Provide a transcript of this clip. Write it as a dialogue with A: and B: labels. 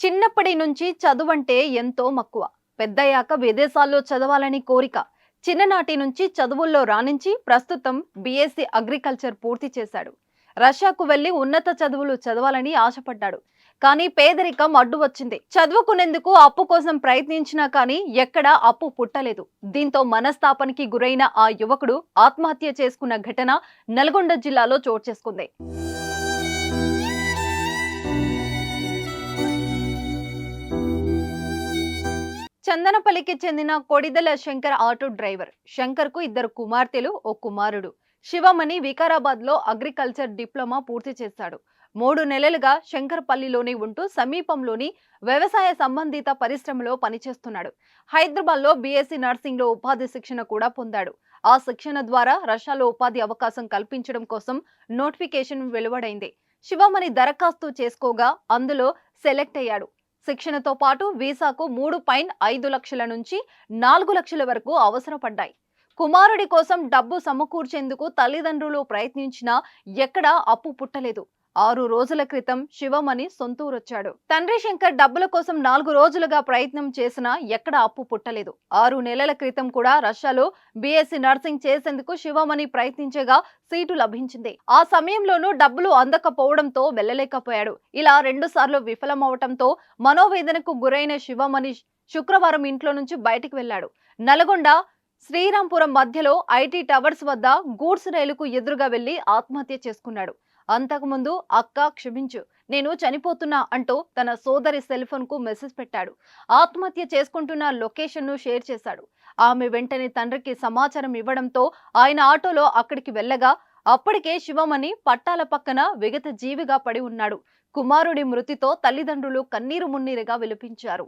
A: చిన్నప్పటి నుంచి చదువంటే ఎంతో మక్కువ. పెద్దయ్యాక విదేశాల్లో చదవాలని కోరిక. చిన్ననాటి నుంచి చదువుల్లో రాణించి ప్రస్తుతం బీఎస్సీ అగ్రికల్చర్ పూర్తి చేశాడు. రష్యాకు వెళ్ళి ఉన్నత చదువులు చదవాలని ఆశపడ్డాడు. కానీ పేదరికం అడ్డు వచ్చింది. చదువుకునేందుకు అప్పు కోసం ప్రయత్నించినా కానీ ఎక్కడా అప్పు పుట్టలేదు. దీంతో మనస్తాపానికి గురైన ఆ యువకుడు ఆత్మహత్య చేసుకున్న ఘటన నల్గొండ జిల్లాలో చోటు చేసుకుంది. చందనపల్లికి చెందిన కొడిదల శంకర్ ఆటో డ్రైవర్. శంకర్కు ఇద్దరు కుమార్తెలు ఓ కుమారుడు. శివమణి వికారాబాద్లో అగ్రికల్చర్ డిప్లొమా పూర్తి చేశాడు. మూడు నెలలుగా శంకర్పల్లిలోనే ఉంటూ సమీపంలోని వ్యవసాయ సంబంధిత పరిశ్రమలో పనిచేస్తున్నాడు. హైదరాబాద్లో బీఎస్సీ నర్సింగ్లో ఉపాధి శిక్షణ కూడా పొందాడు. ఆ శిక్షణ ద్వారా రష్యాలో ఉపాధి అవకాశం కల్పించడం కోసం నోటిఫికేషన్ వెలువడైంది. శివమణి దరఖాస్తు చేసుకోగా అందులో సెలెక్ట్ అయ్యాడు. శిక్షణతో పాటు వీసాకు మూడు పాయింట్ ఐదు లక్షల నుంచి నాలుగు లక్షల వరకు అవసరపడ్డాయి కుమారుడి కోసం డబ్బు సమకూర్చేందుకు తల్లిదండ్రులు ప్రయత్నించినా ఎక్కడా అప్పు పుట్టలేదు. ఆరు రోజుల క్రితం శివమణి సొంతూరొచ్చాడు. తండ్రి శంకర్ డబ్బుల కోసం నాలుగు రోజులుగా ప్రయత్నం చేసినా ఎక్కడ అప్పు పుట్టలేదు. ఆరు నెలల క్రితం కూడా రష్యాలో బీఎస్సీ నర్సింగ్ చేసేందుకు శివమణి ప్రయత్నించగా సీటు లభించింది. ఆ సమయంలోనూ డబ్బులు అందకపోవడంతో వెళ్ళలేకపోయాడు. ఇలా రెండు సార్లు విఫలమవటంతో మనోవేదనకు గురైన శివమణి శుక్రవారం ఇంట్లో నుంచి బయటికి వెళ్ళాడు. నల్గొండ శ్రీరాంపురం మధ్యలో ఐటీ టవర్స్ వద్ద గూడ్స్ రైలుకు ఎదురుగా వెళ్ళి ఆత్మహత్య చేసుకున్నాడు. అంతకుముందు అక్క క్షమించు నేను చనిపోతున్నా అంటూ తన సోదరి సెల్ఫోన్కు కు మెసేజ్ పెట్టాడు. ఆత్మహత్య చేసుకుంటున్న లొకేషన్ను షేర్ చేశాడు. ఆమె వెంటనే తండ్రికి సమాచారం ఇవ్వడంతో ఆయన ఆటోలో అక్కడికి వెళ్ళగా అప్పటికే శివమణి పట్టాల పక్కన విగత జీవిగా పడి ఉన్నాడు. కుమారుడి మృతితో తల్లిదండ్రులు కన్నీరు మున్నీరుగా విలపించారు.